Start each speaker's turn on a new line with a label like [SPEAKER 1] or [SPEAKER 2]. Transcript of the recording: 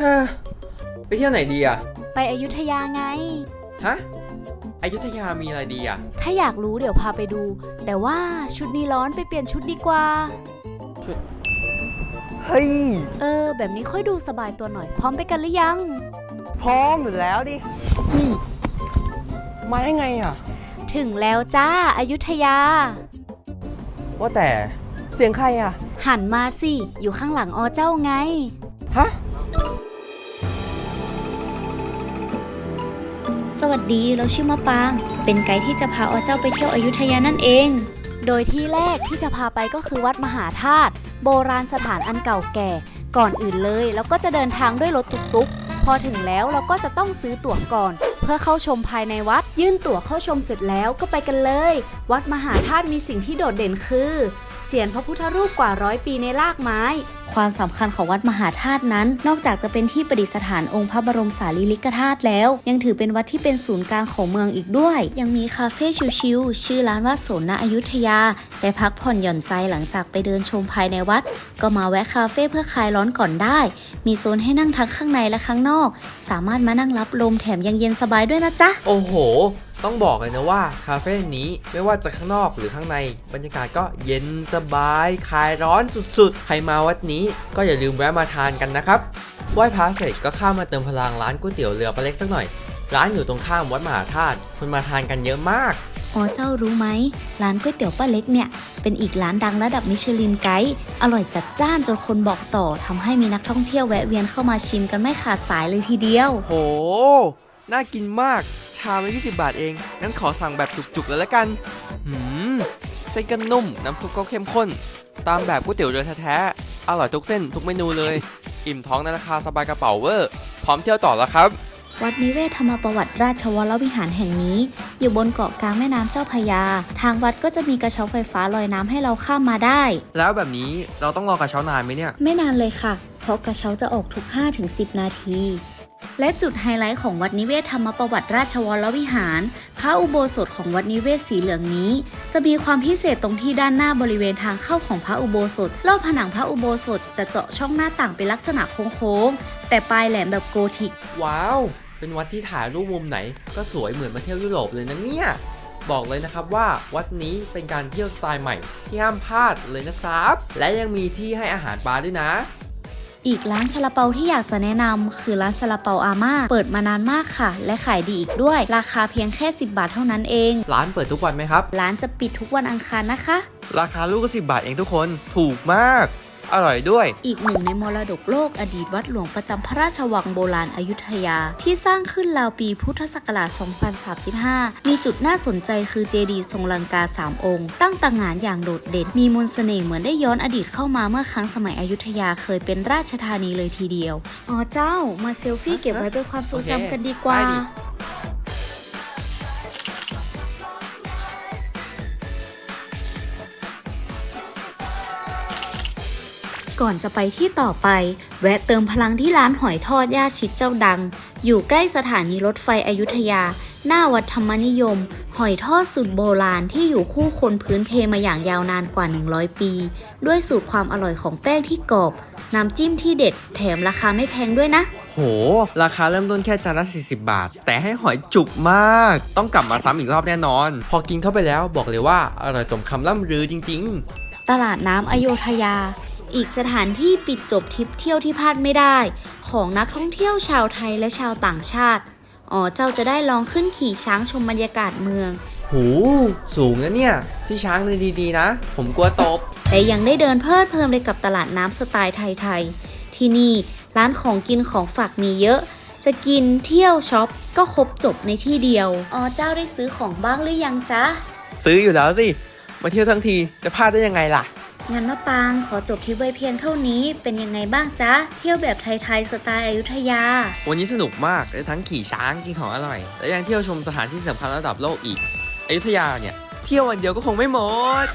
[SPEAKER 1] ฮ่าไปเที่ยวไหนดีอะ
[SPEAKER 2] ไปอยุธยาไง
[SPEAKER 1] ฮะอยุธยามีอะไรดีอะ
[SPEAKER 2] ถ้าอยากรู้เดี๋ยวพาไปดู แต่ว่าชุดนี้ร้อนไปเปลี่ยนชุดดีกว่า
[SPEAKER 3] เฮ้ย
[SPEAKER 2] เออ แบบนี้ค่อยดูสบายตัวหน่อย พร้อมไปกันหรือยัง
[SPEAKER 3] พร้อมอยู่แล้วดินี่มาได้ไงอะ
[SPEAKER 2] ถึงแล้วจ้าอายุทยา
[SPEAKER 3] ว่าแต่เสียงใครอะ
[SPEAKER 2] หันมาสิ อยู่ข้างหลังอเจ้าไง
[SPEAKER 3] ฮะ
[SPEAKER 4] สวัสดี เราชื่อมะปาง เป็นไกด์ที่จะพาอเจ้าไปเที่ยวอยุธยานั่นเอง
[SPEAKER 2] โดยที่แรกที่จะพาไปก็คือวัดมหาธาตุโบราณสถานอันเก่าแก่ ก่อนอื่นเลยเราก็จะเดินทางด้วยรถตุ๊กๆ พอถึงแล้วเราก็จะต้องซื้อตั๋วก่อน เพื่อเข้าชมภายในวัด ยื่นตั๋วเข้าชมเสร็จแล้วก็ไปกันเลย วัดมหาธาตุมีสิ่งที่โดดเด่นคือเสียนพระพุทธรูปกว่าร้อยปีในรากไม้
[SPEAKER 4] ความสำคัญของวัดมหาธาตุนั้น นอกจากจะเป็นที่ประดิษฐานองค์พระบรมสารีริกธาตุแล้ว ยังถือเป็นวัดที่เป็นศูนย์กลางของเมืองอีกด้วย ยังมีคาเฟ่ชิลๆชื่อร้านว่าโสนณอยุธยา ไปพักผ่อนหย่อนใจหลังจากไปเดินชมภายในวัด ก็มาแวะคาเฟ่เพื่อคลายร้อนก่อนได้ มีโซนให้นั่งทั้งข้างในและข้างนอก สามารถมานั่งรับลมแถมยังเย็นสบายด้วยนะจ๊ะ
[SPEAKER 1] โอ้โห ต้องบอกเลยนะว่าคาเฟ่นี้ไม่ว่าจะข้างนอกหรือข้างใน บรรยากาศก็เย็นสบายคลายร้อนสุดๆ ใครมาวัดนี้ก็อย่าลืมแวะมาทานกันนะครับไหว้พระเสร็จก็เข้ามาเติมพลังร้านก๋วยเตี๋ยวเรือปลาเล็กสักหน่อย ร้านอยู่ตรงข้ามวัดมหาธาตุคนมาทานกันเยอะมาก
[SPEAKER 4] อ๋อเจ้ารู้ไหมร้านก๋วยเตี๋ยวป้าเล็กเนี่ย เป็นอีกร้านดังระดับมิชลินไกด์อร่อยจัดจ้านจนคนบอกต่อทำให้มีนักท่องเที่ยวแวะเวียนเข้ามาชิมกันไม่ขาดสายเลยทีเดียว
[SPEAKER 1] โห น่ากินมาก ชามละ20 บาทเอง งั้นขอสั่งแบบจุกๆเลยละกัน หืม เส้นก็นุ่ม น้ำซุปก็เข้มข้น ตามแบบก๋วยเตี๋ยวเรือแท้ๆ อร่อยทุกเส้นทุกเมนูเลย อิ่มท้องในราคาสบายกระเป๋าเวอร์ พร้อมเที่ยวต่อแล้วครับ
[SPEAKER 4] วัดนิเวศธรรมประวัติราชวรวิหารแห่งนี้ อยู่บนเกาะกลางแม่น้ำเจ้าพระยา ทางวัดก็จะมีกระเช้าไฟฟ้าลอยน้ำให้เราข้ามมาได้
[SPEAKER 1] แล้วแบบนี้เราต้องรอกระเช้านานไหมเนี่ย
[SPEAKER 4] ไม่นานเลยค่ะ เพราะกระเช้าจะออกทุก 5-10 นาที และจุดไฮไลท์ของวัดนิเวศธรรมประวัติราชวรวิหาร พระอุโบสถของวัดนิเวศสีเหลืองนี้ จะมีความพิเศษตรงที่ด้านหน้าบริเวณทางเข้าของพระอุโบสถ รอบผนังพระอุโบสถจะเจาะช่องหน้าต่างเป็นลักษณะโค้งๆ แต่ปลายแหลมแบบโกธิก
[SPEAKER 1] ว้าว เป็นวัดที่ถ่ายรูปมุมไหน ก็สวยเหมือนมาเที่ยวยุโรปเลยนะเนี่ย บอกเลยนะครับว่าวัดนี้เป็นการเที่ยวสไตล์ใหม่ที่ห้ามพลาดเลยนะครับ และยังมีที่ให้อาหารปลาด้วยนะ
[SPEAKER 4] อีกร้านซาลาเปาที่อยากจะแนะนำคือร้านซาลาเปาอาม่าเปิดมานานมากค่ะ และขายดีอีกด้วย ราคาเพียงแค่ 10 บาทเท่านั้นเอง
[SPEAKER 1] ร้านเปิดทุกวันไหมครับ
[SPEAKER 4] ร้านจะปิดทุกวันอังคารนะคะ
[SPEAKER 1] ราคาลูกก็สิบาทเองทุกคน ถูกมาก อร่อยด้วย
[SPEAKER 4] อีกหนึ่งในมรดกโลกอดีตวัดหลวงประจำพระราชวังโบราณอยุธยา ที่สร้างขึ้นราวปีพุทธศักราช 2035 มีจุดน่าสนใจคือเจดีย์ทรงลังกา 3 องค์ ตั้งต่างงานอย่างโดดเด่น มีมนต์เสน่ห์เหมือนได้ย้อนอดีตเข้ามาเมื่อครั้งสมัยอยุธยาเคยเป็นราชธานีเลยทีเดียว อ๋อเจ้า มาเซลฟี่เก็บไว้เป็นความทรงจำกันดีกว่า ก่อนจะไปที่ต่อไป แวะเติมพลังที่ร้านหอยทอดย่าชิดเจ้าดัง อยู่ใกล้สถานีรถไฟอยุธยา หน้าวัดธรรมนิยม หอยทอดสูตรโบราณที่อยู่คู่คนพื้นเพมาอย่างยาวนานกว่า 100 ปี ด้วยสูตรความอร่อยของแป้งที่กรอบ น้ำจิ้มที่เด็ด แถมราคาไม่แพงด้วยนะ
[SPEAKER 1] โห ราคาเริ่มต้นแค่จานละ 40 บาท แต่ให้หอยจุกมาก ต้องกลับมาซ้ำอีกรอบแน่นอน พอกินเข้าไปแล้วบอกเลยว่าอร่อยสมคำล่ำลือจริง
[SPEAKER 4] ตลาดน้ำอโยธยา อีกสถานที่ปิดจบทริปเที่ยวที่พลาดไม่ได้ ของนักท่องเที่ยวชาวไทยและชาวต่างชาติ อ๋อเจ้าจะได้ลองขึ้นขี่ช้างชมบรรยากาศเมือง
[SPEAKER 1] ๆหูสูงนะเนี่ย พี่ช้างเลยดีๆนะ ผมกลัวตก
[SPEAKER 4] แต่ยังได้เดินเพลิดเพลินไปกับตลาดน้ำสไตล์ไทยๆ ที่นี่ร้านของกินของฝากมีเยอะ จะกินเที่ยวช็อปก็ครบจบในที่เดียว อ๋อเจ้าได้ซื้อของบ้างหรือยังจ๊ะ
[SPEAKER 1] ซื้ออยู่แล้วสิ มาเที่ยวทั้งทีจะพลาดได้ยังไงล่ะ
[SPEAKER 4] งั้นมะปางขอจบที่ไว้เพียงเท่านี้ เป็นยังไงบ้างจ๊ะ เที่ยวแบบไทยๆสไตล์อยุธยา
[SPEAKER 1] วันนี้สนุกมากได้ทั้งขี่ช้างกินของอร่อย และยังเที่ยวชมสถานที่สำคัญระดับโลกอีกอยุธยาเนี่ย เที่ยววันเดียวก็คงไม่หมด